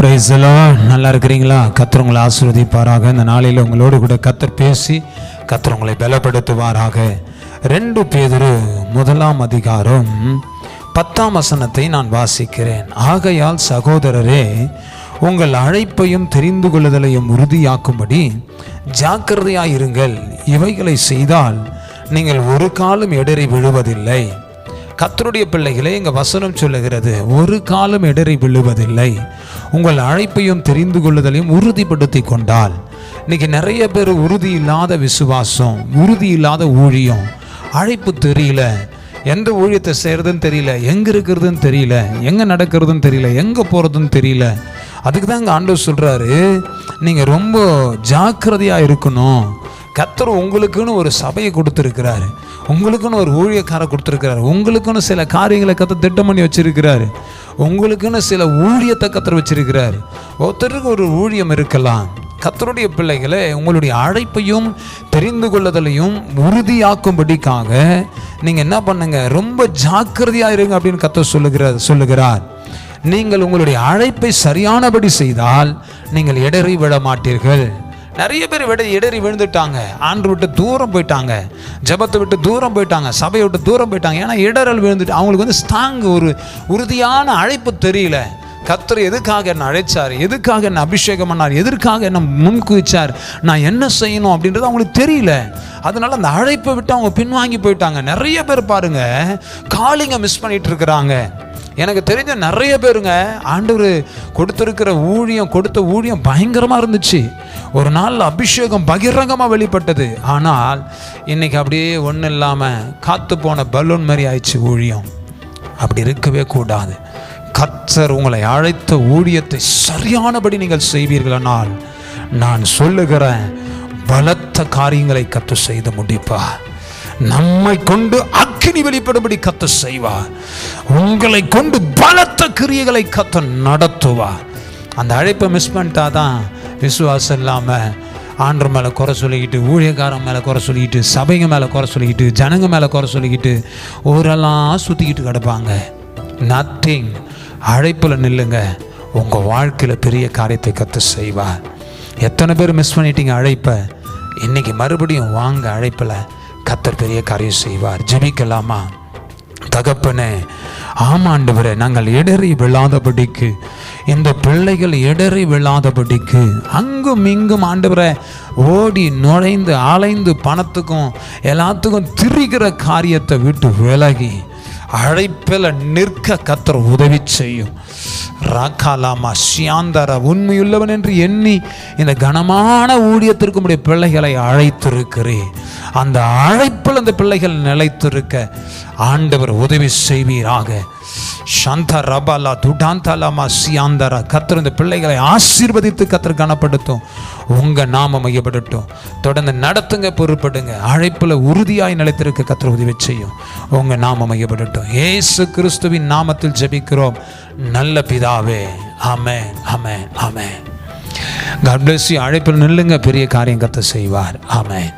Price எல்லாம் நல்லா இருக்கிறீங்களா கத்தர் உங்களை ஆசிர்வதிப்பாராக. இந்த நாளையில் உங்களோடு கூட கத்தர் பேசி கத்தர் உங்களை பலப்படுத்துவாராக. ரெண்டு பேதுரு முதலாம் அதிகாரம் பத்தாம் வசனத்தை நான் வாசிக்கிறேன். ஆகையால் சகோதரரே உங்கள் அழைப்பையும் தெரிந்து கொள்ளுதலையும் உறுதியாக்கும்படி ஜாக்கிரதையாயிருங்கள் இவைகளை செய்தால் நீங்கள் ஒரு காலம் எடறி விழுவதில்லை. கத்தருடைய பிள்ளைகளே எங்கள் வசனம் சொல்லுகிறது ஒரு காலம் இடறி விழுவதில்லை. உங்கள் அழைப்பையும் தெரிந்து கொள்ளுதலையும் உறுதிப்படுத்தி கொண்டால். இன்னைக்கு நிறைய பேர் உறுதி இல்லாத விசுவாசம் உறுதி இல்லாத ஊழியம் அழைப்பு தெரியல. எந்த ஊழியத்தை செய்கிறதுன்னு தெரியல எங்கே இருக்கிறதுன்னு தெரியல எங்கே நடக்கிறதுன்னு தெரியல எங்கே போகிறதுன்னு தெரியல. அதுக்கு தான் இங்கே ஆண்டவர் சொல்கிறாரு நீங்கள் ரொம்ப ஜாக்கிரதையாக இருக்கணும். கத்தர் உங்களுக்குன்னு ஒரு சபையை கொடுத்துருக்கிறாரு. உங்களுக்குன்னு ஒரு ஊழியக்காரை கொடுத்துருக்கிறாரு. உங்களுக்குன்னு சில காரியங்களை கத்த திட்டம் பண்ணி வச்சிருக்கிறாரு. உங்களுக்குன்னு சில ஊழியத்தை கத்தர் வச்சுருக்கிறாரு. ஒருத்தருக்கு ஒரு ஊழியம் இருக்கலாம். கத்தருடைய பிள்ளைகளை உங்களுடைய அழைப்பையும் தெரிந்து கொள்ளுதலையும் உறுதியாக்கும்படிக்காக நீங்கள் என்ன பண்ணுங்க? ரொம்ப ஜாக்கிரதையாக இருங்க அப்படின்னு கத்தர் சொல்லுகிறார் சொல்லுகிறார். நீங்கள் உங்களுடைய அழைப்பை சரியானபடி செய்தால் நீங்கள் இடறி விட மாட்டீர்கள் நிறைய பேர் விட இடறி விழுந்துட்டாங்க. ஆண்டு விட்டு தூரம் போயிட்டாங்க. ஜெபத்தை விட்டு தூரம் போயிட்டாங்க. சபையை விட்டு தூரம் போயிட்டாங்க. ஏன்னா இடரல் விழுந்துட்டு அவங்களுக்கு வந்து ஸ்ட்ராங் ஒரு உறுதியான அழைப்பு தெரியல. கத்தர் எதுக்காக என்னை அழைச்சார்? எதுக்காக என்ன அபிஷேகம் பண்ணார்? எதற்காக என்னை முன்குவிச்சார்? நான் என்ன செய்யணும் அப்படின்றது அவங்களுக்கு தெரியல. அதனால அந்த அழைப்பை விட்டு அவங்க பின்வாங்கி போயிட்டாங்க. நிறைய பேர் பாருங்க காலிங்கை மிஸ் பண்ணிட்டு இருக்கிறாங்க. எனக்கு தெரிஞ்ச நிறைய பேருங்க ஆண்டவர் கொடுத்துருக்கிற ஊழியம் கொடுத்த ஊழியம் பயங்கரமாக இருந்துச்சு. ஒரு நாள் அபிஷேகம் பகிரங்கமாக வெளிப்பட்டது. ஆனால் இன்னைக்கு அப்படியே ஒன்றும் இல்லாமல் காத்து போன பலூன் மாதிரி ஆயிடுச்சு ஊழியம். அப்படி இருக்கவே கூடாது. கர்த்தர் உங்களை அழைத்த ஊழியத்தை சரியானபடி நீங்கள் செய்வீர்களானால் நான் சொல்லுகிறேன் பலத்த காரியங்களை கத்து செய்து முடிப்பார் நம்மை கொண்டு அக்கினி வெளிப்படும்படி கத்த செய்வார் உங்களை கொண்டு பலத்த கிரியைகளை கத்த நடத்துவார் அந்த அழைப்பை மிஸ் பண்ணிட்டா தான் விசுவாசம் இல்லாமல் ஆண்டர் மேலே குறை சொல்லிக்கிட்டு ஊழியக்காரன் மேலே குறை சொல்லிக்கிட்டு சபைங்க மேலே குறை சொல்லிக்கிட்டு ஜனங்க மேலே குறை சொல்லிக்கிட்டு ஊரெல்லாம் சுற்றிக்கிட்டு கிடப்பாங்க. நத்திங் அழைப்பில் நில்லுங்க. உங்கள் வாழ்க்கையில் பெரிய காரியத்தை கற்று செய்வார். எத்தனை பேர் மிஸ் பண்ணிட்டீங்க அழைப்பை? இன்றைக்கி மறுபடியும் வாங்க அழைப்பில் கத்தர் பெரிய காரியம் செய்வார். ஜெபிக்கலாமா? தகப்பனே ஆமாண்டவரே நாங்கள் இடறி விழாதபடிக்கு இந்த பிள்ளைகள் இடறி விழாதபடிக்கு அங்கும் இங்கும் ஆண்டவரை ஓடி நுழைந்து அலைந்து பணத்துக்கும் எல்லாத்துக்கும் திரிகிற காரியத்தை விட்டு விலகி அழைப்பில் நிற்க கத்தர் உதவி செய்யும். ராக்காலாமா சியாந்தர உண்மையுள்ளவன் என்று எண்ணி இந்த கனமான ஊழியத்திற்கு உடைய பிள்ளைகளை அழைத்திருக்கிறேன். அந்த அழைப்பில் அந்த பிள்ளைகள் நிலைத்திருக்க ஆண்டவர் உதவி செய்வீராக. சந்த ரபாலா துடாந்தாலாமா சியாந்தரா கத்தர் இந்த பிள்ளைகளை ஆசீர்வதித்து கத்தர் கனப்படுத்தும். உங்கள் நாம மையப்படட்டும் தொடர்ந்து நடத்துங்க பொறுப்படுங்க அழைப்பில் உறுதியாய் நிலைத்திருக்க கத்திர உதவி செய்யும். உங்கள் நாம மையப்படட்டும் ஏசு கிறிஸ்துவின் நாமத்தில் ஜெபிக்கிறோம். நல்ல பிதாவே. Amen amen amen. God bless you அழைப்பில் நில்லுங்க. பெரிய காரியம் கத்த செய்வார். ஆமென்.